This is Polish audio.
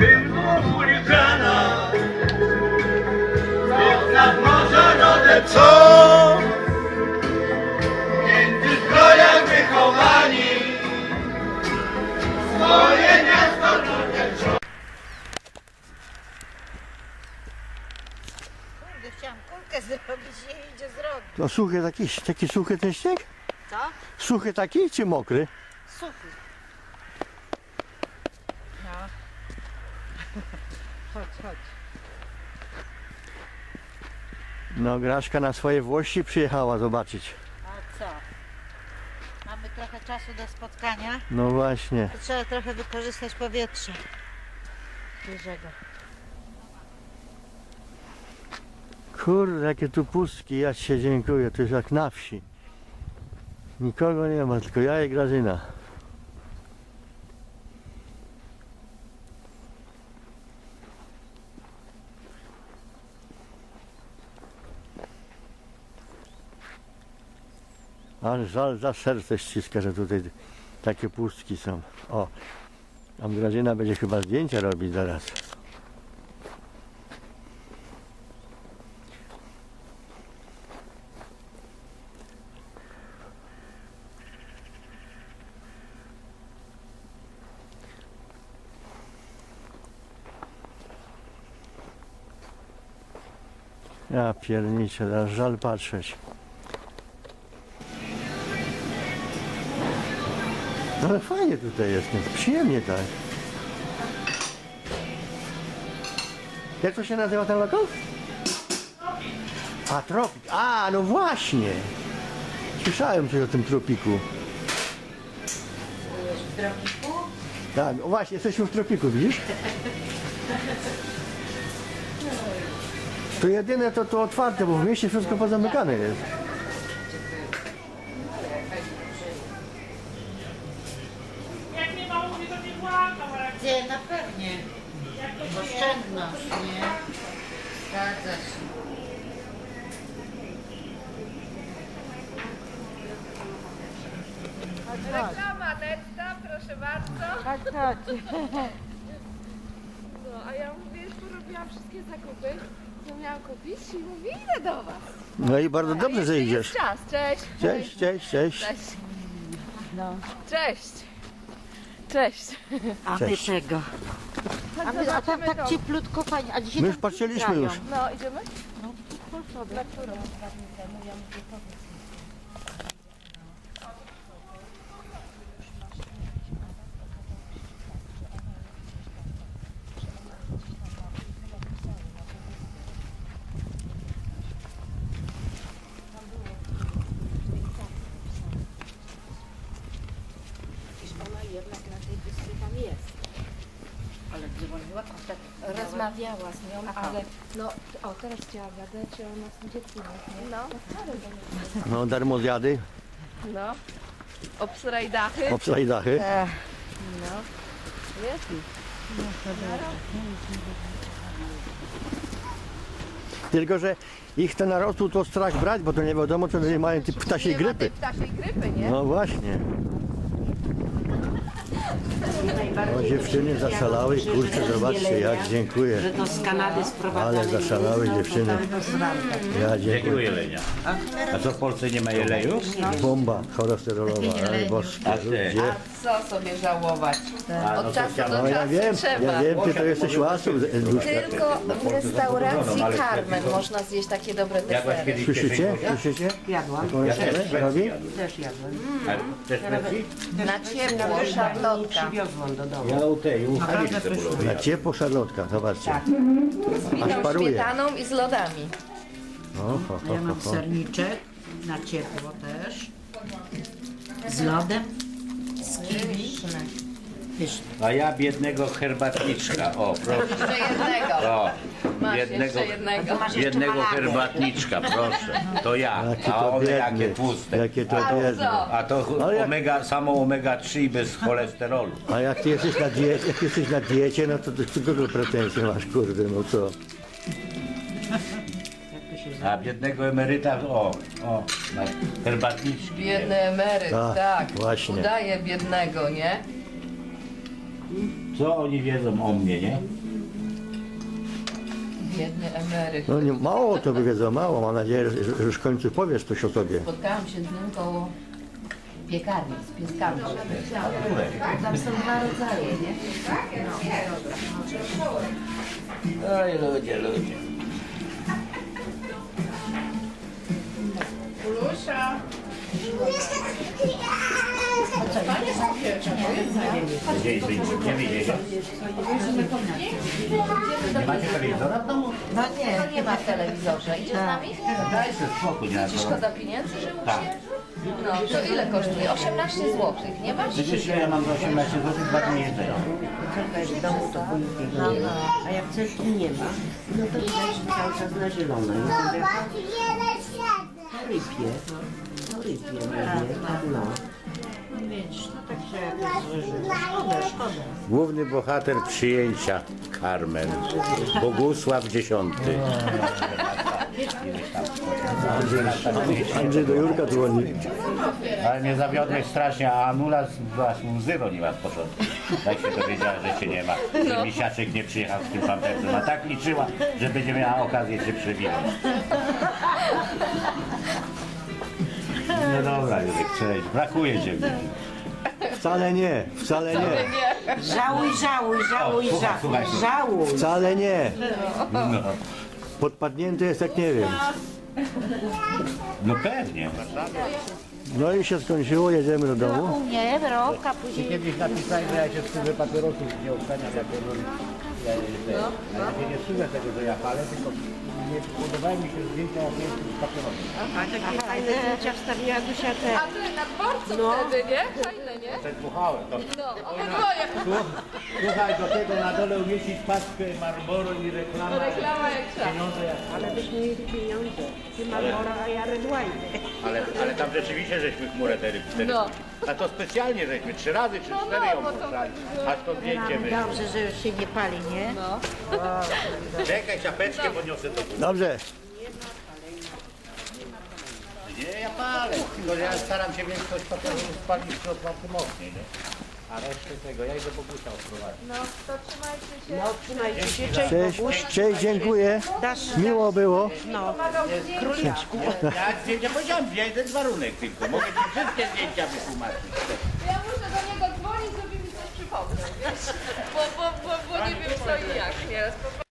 filmu wulkana Znów nad morza rodem są Między zbrojach wychowani Swoje miasto trudem Kurde, chciałam kulkę zrobić, nie idzie zrobić. To suchy taki, taki suchy ten śnieg? Co? Suchy taki czy mokry? Suchy. No. Chodź, chodź. No Graszka na swoje włości przyjechała zobaczyć. A co? Mamy trochę czasu do spotkania. No właśnie. To trzeba trochę wykorzystać powietrze. Świeżego. Kurde, jakie tu pustki, ja ci się dziękuję, to jest jak na wsi. Nikogo nie ma, tylko ja i Grażyna. Ale żal za serce ściska, że tutaj takie pustki są. O, tam Grażyna będzie chyba zdjęcia robić zaraz. Ja pierniczę, aż żal patrzeć. No Ale fajnie tutaj jest, no, przyjemnie tak. Jak to się nazywa ten lokal? A, tropik. A, no właśnie. Słyszałem coś o tym tropiku. W drobiku? Tak, no właśnie, jesteśmy w tropiku, widzisz? To jedyne to, to otwarte, bo w mieście wszystko pozamykane jest. Jak nie ma mówi, to nie płakał, ale Gdzie? Na pewnie. Oszczędność, nie? Zgadza się. reklama netta, proszę bardzo. Chodź, chodź. No, a ja mówię, już porobiłam wszystkie zakupy, co miałam kupić i mówię, idę do was. No i bardzo dobrze, że idziesz. czas, cześć. Cześć, cześć, cześć. Cześć. No. Cześć. Cześć. A my Cześć. tego. A, my, a tam tak dom. cieplutko fajnie. A dzisiaj My już tam patrzyliśmy grają. już. No, idziemy? Na którą? Ale dzwoniła. Rozmawiała z nią, ale no, o teraz chciała gadać o dziecku. Nie? No. No, darmozjady, No. Obsraj dachy. obsaj dachy. No. Jest. Tylko, że ich te narosł to strach brać, bo to nie wiadomo, czy nie mają tej ptasiej nie ma grypy. ptasiej grypy, nie? No właśnie. O, dziewczyny zaszalały, kurczę, zobaczcie jak, dziękuję. Że to z Kanady sprowadzane Ale zaszalały dziewczyny. Ja Jakiego dziękuję. jelenia? A co w Polsce nie ma jeleju? Bomba cholesterolowa, ale A ty? ludzie. Co sobie żałować? A, Od no czasu do No ja czasu wiem, trzeba. ja wiem, ty to jesteś. Duszka. Tylko w restauracji ale Carmen można zjeść takie dobre Jadłaś desery. kiedyś Słyszycie? Słyszycie? Jadłam, Taką resztę robi? też. A też plecy? Na ciepło, szarlotka. przywiozłam do domu. Ja u tej, u Naprawdę pyszne. Na ciepło szarlotka, zobaczcie. Tak. Z Aż miną paruje. śmietaną i z lodami. O, ho, ho, Ja ho, mam ho. serniczek na ciepło też. Z lodem. Pyszne. A ja biednego herbatniczka, o proszę. Jeszcze jednego. O, Masz biednego, jeszcze jednego. biednego herbatniczka, proszę. To ja, Jaki a to one jakie biedny, tłuste. jakie to co? A to Ale jak- omega, samo omega 3 i bez cholesterolu. A jak ty jesteś na diecie, jak jesteś na diecie, no to do kogo pretensje masz, kurde, no co? A biednego emeryta, o, o, na herbatniczki. Biedny emeryt, Tak, tak. właśnie. Udaje biednego, nie? Co oni wiedzą o mnie, nie? Biedny emeryt. No nie, mało to wiedzą, mało. Mam nadzieję, że, że już w końcu powiesz coś o tobie. Spotkałam się z nim koło piekarni z pieskami. Tam są dwa rodzaje, nie? Oj, ludzie, ludzie. Gdzie jest wyjście? Gdzie wyjdzie? Nie macie telewizora w domu? No nie, nie ma w telewizorze. Idzie z nami? Daj sobie spokój, Ci szkoda pieniędzy, że Tak. No, to ile kosztuje? 18 zł, nie masz? Przecież ja mam za 18 zł dwa dni jedzenia. Córka jest w domu, to pójdzie nie ma. A jak centrum nie ma, no to widać cały czas na zielono. Mówię, to rypie, rypie, mówię, no. No widzisz, no tak się jakoś złożyło. Szkoda, szkoda. Główny bohater przyjęcia Carmen. Bogusław X. Andrzej do Jurka dzwoni. Ale mnie zawiodłeś strasznie, a Anula była łzy roniła z początku. Jak się dowiedziała, że cię nie ma. Że misiaczek nie przyjechał z tym pampersem. A tak liczyła, że będzie miała okazję cię przewinąć. Jurek, cześć. Brakuje cię. Wcale nie, wcale nie, Żałuj, żałuj, żałuj, O, słuchaj, żałuj. słuchaj. Żałuj. wcale nie. No, Podpadnięty jest jak nie wiem. no pewnie. No i się skończyło, jedziemy do domu. U mnie, wyrobka, później Kiedyś napisałem, że ja się wstydzę papierosów nie odstaniam jako ja, ja, ja się nie wstydzę tego, że ja palę, tylko nie podobają mi się zdjęcia jak jestem z papierosem. A takie fajne zdjęcia wstawiła Dusia te. A ty na dworcu wtedy, nie? Fajne, nie? Przedmuchałem to. No, obydwoje. Słuchaj, do tego na dole umieścić paczkę Marlboro i reklama. Reklama jak trzeba. Pieniądze jak... Ale byśmy mieli pieniądze. Ty Marmora, a ja Red Wine. Ale, ale tam rzeczywiście żeśmy chmurę te cztery No. A to specjalnie żeśmy trzy razy czy No, cztery no, ją bo to puszczali. tak. Aż to zdjęcie wyszło. Dobrze, że już się nie pali, nie? No. Czekaj, czapeczkę podniosę to. Dobrze, Nie, ja palę. Tylko że ja staram się większość papierosów spalić w środku mocniej, nie? A resztę tego, ja idę Bogusia odprowadzić. No, to trzymajcie się. No, trzymajcie się. Cześć, cześć, Boguś. cześć, dziękuję. Dasz, Miło było. no. Króliczku. Ja zdjęcia powiedziałem, ja jeden warunek tylko. Mogę ci wszystkie zdjęcia wytłumaczyć. Ja muszę do niego dzwonić, żeby mi coś przypomniał, wiesz? Bo, bo, bo, bo nie wiem co i jak. Po